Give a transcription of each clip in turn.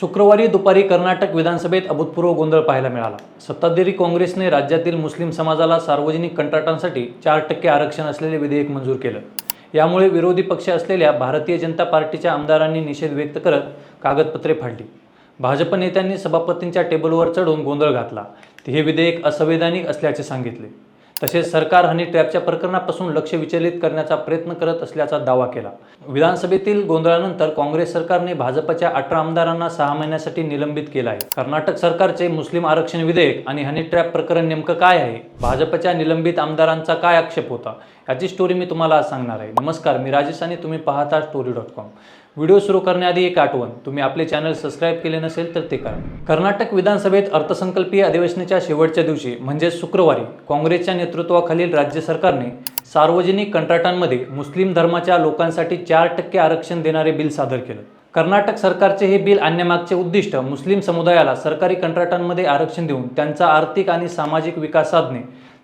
शुक्रवारी दुपारी कर्नाटक विधानसभेत अभूतपूर्व गोंधळ पाहायला मिळाला. सत्ताधारी काँग्रेसने राज्यातील मुस्लिम समाजाला सार्वजनिक कंत्राटांसाठी चार टक्के आरक्षण असलेले विधेयक मंजूर केलं. यामुळे विरोधी पक्ष असलेल्या भारतीय जनता पार्टीच्या आमदारांनी निषेध व्यक्त करत कागदपत्रे फाडली. भाजप नेत्यांनी सभापतींच्या टेबलवर चढून गोंधळ घातला. हे विधेयक असंवैधानिक असल्याचे सांगितले. तसेच सरकार हनी ट्रॅपच्या प्रकरणापासून लक्ष विचलित करण्याचा प्रयत्न करत असल्याचा दावा केला. विधानसभेतील गोंधळानंतर काँग्रेस सरकारने भाजपच्या अठरा आमदारांना सहा महिन्यासाठी निलंबित केलं आहे. कर्नाटक सरकारचे मुस्लिम आरक्षण विधेयक आणि हनी ट्रॅप प्रकरण नेमकं काय आहे? भाजपच्या निलंबित आमदारांचा काय आक्षेप होता? याची स्टोरी मी तुम्हाला आज सांगणार आहे. नमस्कार मी राजेश आणि तुम्ही पाहता स्टोरी डॉट कॉम व्हिडिओ सुरू करण्याआधी एक आठवण. तुम्ही आपले चॅनल सबस्क्राईब केले नसेल तर ते करा. कर्नाटक विधानसभेत अर्थसंकल्पीय अधिवेशनाच्या शेवटच्या दिवशी म्हणजे शुक्रवारी काँग्रेसच्या नेतृत्वाखालील राज्य सरकारने सार्वजनिक कंत्राटांमध्ये मुस्लिम धर्माच्या लोकांसाठी चार टक्के आरक्षण देणारे बिल सादर केलं. कर्नाटक सरकारचे हे बिल आणण्यामागचे उद्दिष्ट मुस्लिम समुदायाला सरकारी कंत्राटांमध्ये आरक्षण देऊन त्यांचा आर्थिक आणि सामाजिक विकास साधणे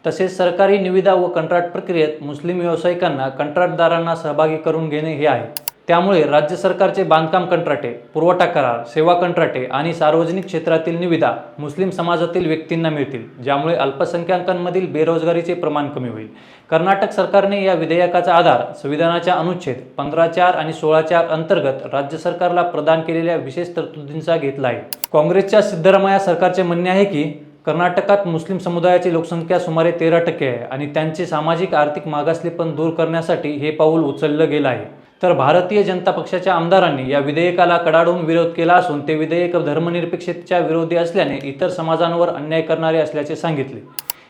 तसेच सरकारी निविदा व कंत्राट प्रक्रियेत मुस्लिम व्यावसायिकांना कंत्राटदारांना सहभागी करून घेणे हे आहे. त्यामुळे राज्य सरकारचे बांधकाम कंत्राटे पुरवठा करार सेवा कंत्राटे आणि सार्वजनिक क्षेत्रातील निविदा मुस्लिम समाजातील व्यक्तींना मिळतील ज्यामुळे अल्पसंख्याकांमधील बेरोजगारीचे प्रमाण कमी होईल. कर्नाटक सरकारने या विधेयकाचा आधार संविधानाच्या अनुच्छेद पंधरा चार आणि सोळा चार अंतर्गत राज्य सरकारला प्रदान केलेल्या विशेष तरतुदींचा घेतला आहे. काँग्रेसच्या सिद्धरामय्या सरकारचे म्हणणे आहे की कर्नाटकात मुस्लिम समुदायाची लोकसंख्या सुमारे तेरा टक्के आहे आणि त्यांचे सामाजिक आर्थिक मागासलेपण दूर करण्यासाठी हे पाऊल उचललं गेलं आहे. तर भारतीय जनता पक्षाच्या आमदारांनी या विधेयकाला कडाडून विरोध केला असून ते विधेयक धर्मनिरपेक्षतेच्या विरोधी असल्याने इतर समाजांवर अन्याय करणारे असल्याचे सांगितले.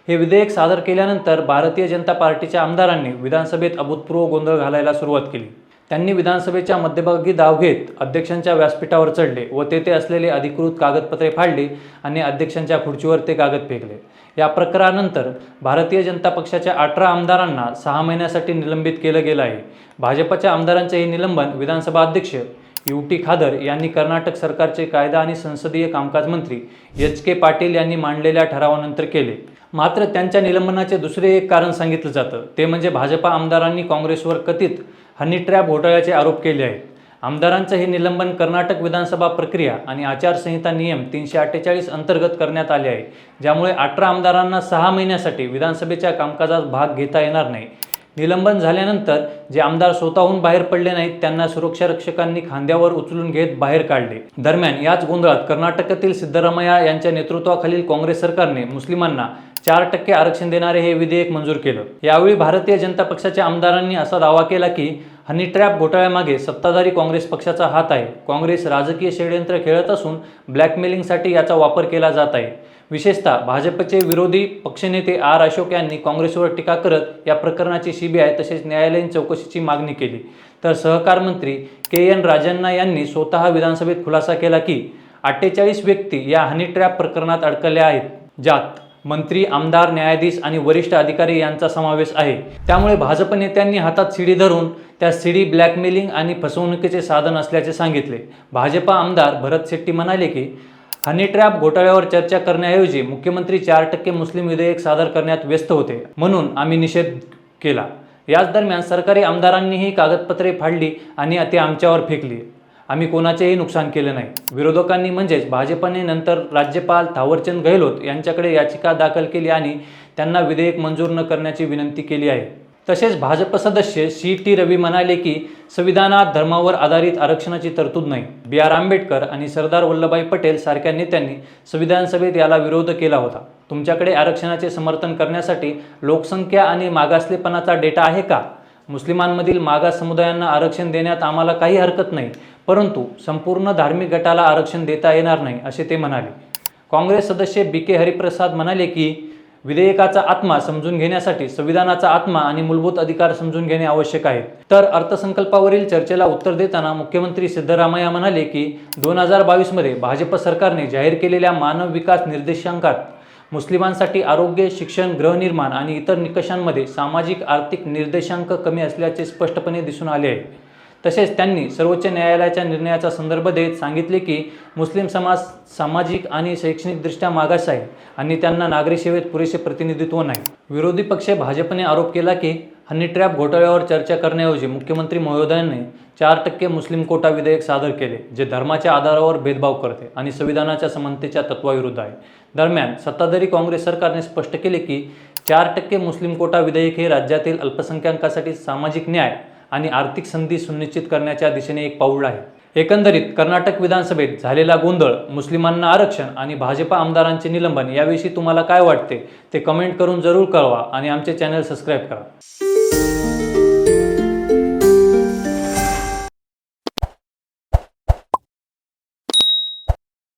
हे विधेयक सादर केल्यानंतर भारतीय जनता पार्टीच्या आमदारांनी विधानसभेत अभूतपूर्व गोंधळ घालायला सुरुवात केली. त्यांनी विधानसभेच्या मध्यभागी धाव घेत अध्यक्षांच्या व्यासपीठावर चढले व तेथे असलेले अधिकृत कागदपत्रे फाडली आणि अध्यक्षांच्या खुर्चीवर ते कागद फेकले. या प्रकारानंतर भारतीय जनता पक्षाच्या अठरा आमदारांना सहा महिन्यासाठी निलंबित केलं गेलं आहे. भाजपच्या आमदारांचे हे निलंबन विधानसभा अध्यक्ष यू टी खादर यांनी कर्नाटक सरकारचे कायदा आणि संसदीय कामकाज मंत्री एच के पाटील यांनी मांडलेल्या ठरावानंतर केले. मात्र त्यांच्या निलंबनाचे दुसरे एक कारण सांगितलं जातं. ते म्हणजे भाजपा आमदारांनी काँग्रेसवर कथित हनी ट्रॅप घोटाळ्याचे आरोप केले आहेत. आमदारांचं हे निलंबन कर्नाटक विधानसभा प्रक्रिया आणि आचारसंहिता नियम तीनशे अठ्ठेचाळीस अंतर्गत करण्यात आले आहे. ज्यामुळे अठरा आमदारांना सहा महिन्यासाठी विधानसभेच्या कामकाजात भाग घेता येणार नाही. निलंबन झाल्यानंतर जे आमदार स्वतःहून बाहेर पडले नाहीत त्यांना सुरक्षा रक्षकांनी खांद्यावर उचलून घेत बाहेर काढले. दरम्यान याच गोंधळात कर्नाटकातील सिद्धरामय्या यांच्या नेतृत्वाखालील काँग्रेस सरकारने मुस्लिमांना चार टक्के आरक्षण देणारे हे विधेयक मंजूर केलं. यावेळी भारतीय जनता पक्षाच्या आमदारांनी असा दावा केला की हनी ट्रॅप घोटाळ्यामागे सत्ताधारी काँग्रेस पक्षाचा हात आहे. काँग्रेस राजकीय षडयंत्र खेळत असून ब्लॅकमेलिंगसाठी याचा वापर केला जात आहे. विशेषतः भाजपचे विरोधी पक्षनेते आर अशोक यांनी काँग्रेसवर टीका करत या प्रकरणाची सीबीआय तसेच न्यायालयीन चौकशीची मागणी केली. तर सहकार मंत्री के एन राजन्ना यांनी स्वतः विधानसभेत खुलासा केला की अठ्ठेचाळीस व्यक्ती या हनी ट्रॅप प्रकरणात अडकल्या आहेत. ज्यात मंत्री आमदार न्यायाधीश आणि वरिष्ठ अधिकारी यांचा समावेश आहे. त्यामुळे भाजप नेत्यांनी हातात सीडी धरून त्या सीडी ब्लॅकमेलिंग आणि फसवणुकीचे साधन असल्याचे सांगितले. भाजपा आमदार भरत शेट्टी म्हणाले की हनी ट्रॅप घोटाळ्यावर चर्चा करण्याऐवजी मुख्यमंत्री चार टक्के मुस्लिम विधेयक सादर करण्यात व्यस्त होते. म्हणून आम्ही निषेध केला. याच दरम्यान सरकारी आमदारांनीही कागदपत्रे फाडली आणि ते आमच्यावर फेकली. आम्ही कोणाचेही नुकसान केले नाही. विरोधकांनी म्हणजेच भाजपने नंतर राज्यपाल थावरचंद गहलोत यांच्याकडे याचिका दाखल केली आणि त्यांना विधेयक मंजूर न करण्याची विनंती केली आहे. तसेच भाजप सदस्य सी टी रवी म्हणाले की संविधानात धर्मावर आधारित आरक्षणाची तरतूद नाही. बी आर आंबेडकर आणि सरदार वल्लभभाई पटेल सारख्या नेत्यांनी संविधान सभेत याला विरोध केला होता. तुमच्याकडे आरक्षणाचे समर्थन करण्यासाठी लोकसंख्या आणि मागासलेपणाचा डेटा आहे का? मुस्लिमांमधील मागास समुदायांना आरक्षण देण्यात आम्हाला काही हरकत नाही. परंतु संपूर्ण धार्मिक गटाला आरक्षण देता येणार नाही असे ते म्हणाले. काँग्रेस सदस्य बी के हरिप्रसाद म्हणाले की विधेयकाचा आत्मा समजून घेण्यासाठी संविधानाचा आत्मा आणि मूलभूत अधिकार समजून घेणे आवश्यक आहे. तर अर्थसंकल्पावरील चर्चेला उत्तर देताना मुख्यमंत्री सिद्धरामय्या म्हणाले की दोन हजार बावीसमध्ये भाजप सरकारने जाहीर केलेल्या मानव विकास निर्देशांकात मुस्लिमांसाठी आरोग्य शिक्षण गृहनिर्माण आणि इतर निकषांमध्ये सामाजिक आर्थिक निर्देशांक कमी असल्याचे स्पष्टपणे दिसून आले आहे. तसेच त्यांनी सर्वोच्च न्यायालयाच्या निर्णयाचा संदर्भ देत सांगितले की मुस्लिम समाज सामाजिक आणि शैक्षणिकदृष्ट्या मागास आहे आणि त्यांना नागरी सेवेत पुरेसे प्रतिनिधित्व नाही. विरोधी पक्ष भाजपने आरोप केला की हनी ट्रॅप घोटाळ्यावर चर्चा करण्याऐवजी मुख्यमंत्री महोदयांनी चार टक्के मुस्लिम कोटा विधेयक सादर केले जे धर्माच्या आधारावर भेदभाव करते आणि संविधानाच्या समानतेच्या तत्वाविरुद्ध आहे. दरम्यान सत्ताधारी काँग्रेस सरकारने स्पष्ट केले की चार टक्के मुस्लिम कोटा विधेयक हे राज्यातील अल्पसंख्याकांसाठी सामाजिक न्याय आणि आर्थिक संधी सुनिश्चित करण्याच्या दिशेने एक पाऊल आहे. एकंदरीत कर्नाटक विधानसभेत झालेला गोंधळ मुस्लिमांना आरक्षण आणि भाजपा आमदारांचे निलंबन याविषयी तुम्हाला काय वाटते ते कमेंट करून जरूर कळवा आणि आमचे चॅनल सबस्क्राईब करा.